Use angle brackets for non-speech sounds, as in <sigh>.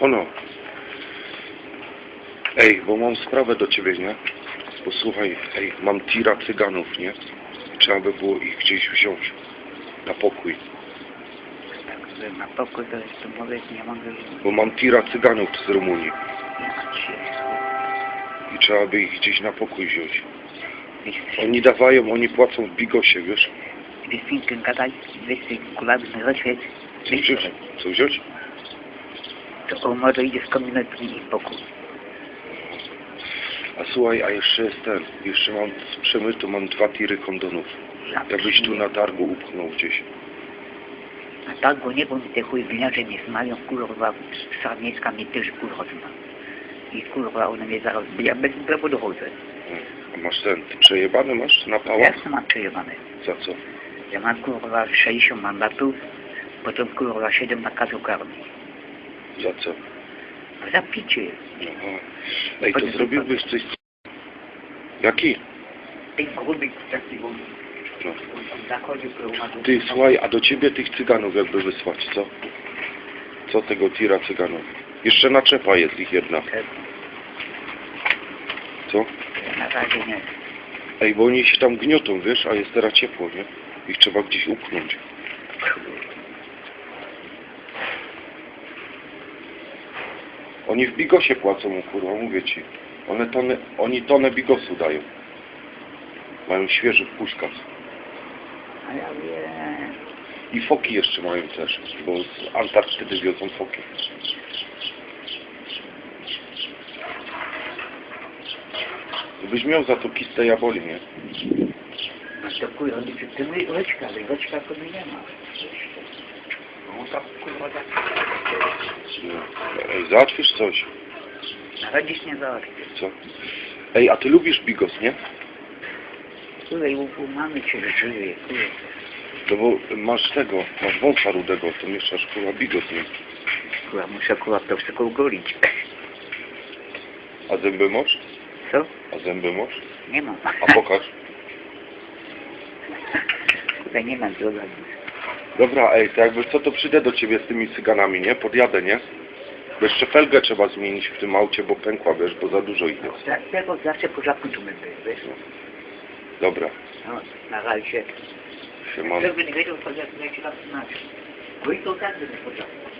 Ono. Ej, bo mam sprawę do ciebie, nie? Posłuchaj, ej, mam tira cyganów, nie? Trzeba by było ich gdzieś wziąć. Na pokój. Tak, na pokój to jest to mówię, nie mogę Bo mam tira cyganów z Rumunii. I trzeba by ich gdzieś na pokój wziąć. Oni dawają, oni płacą w bigosie, wiesz? wiesz, gadaj, wiesz, zaświeć. Co wziąć? Co wziąć? To o może idzie z kombinetu i pokój. A słuchaj, a jeszcze jest ten. Jeszcze mam z przemytu, mam dwa tiry kondonów. Jakbyś tu na targu upchnął gdzieś. A tak go nie, bo mi te chuj gliniarze nie znają, kurwa, Sarniecka mnie też kurwa zna. I kurwa, one mnie zaraz, ja bez prawo dochodzę. A masz ten, ty przejebany masz na Ja pałach? sam mam przejebane. Za co? Ja mam kurwa 60 mandatów, potem kurwa 7 nakazów karnych. Za co? Za picie. Aha. Ej, to zrobiłbyś coś... Jaki? Ten gruby taki on No. Ty, słuchaj, a do ciebie tych cyganów jakby wysłać, co? Co tego tira cyganów? Jeszcze naczepa jest ich jedna. Co? Na razie nie. Ej, bo oni się tam gniotą, wiesz, a jest teraz ciepło, nie? Ich trzeba gdzieś upchnąć. Oni w bigosie płacą, kurwa, mówię ci. One tonę, oni tonę bigosu dają. Mają świeży puszkas. A ja wiem. I foki jeszcze mają też, bo z Antarktydy wiozą foki. Byś miał za to kistę jaboli, nie? No to kurwa, ryczka, ale ryczka to mi nie ma. No tak kurwa tak. Ej, załatwisz coś, Na razie się nie załatwię. co? Ej, a ty lubisz bigos, nie? Tutaj u, mamy cię żyje, kurwa. No bo masz tego, masz wąsa rudego, to mieszasz kurwa bigos, nie? Kurwa, muszę kurwa to wszystko ugolić. A zęby masz? Co? A zęby masz? Nie mam. A pokaż. <laughs> Kurwa, nie mam droga. Dobra, ej, to jakby co, to przyjdę do ciebie z tymi cyganami, nie? Podjadę, nie? Bo jeszcze felgę trzeba zmienić w tym aucie, bo pękła, wiesz, bo za dużo ich jest. Dlatego zawsze po żabku tu będę, wiesz? Dobra, No, na razie. siemano. Żeby nie wiedział, to jak leci raz inaczej. Bo i to każdy nie po żabku.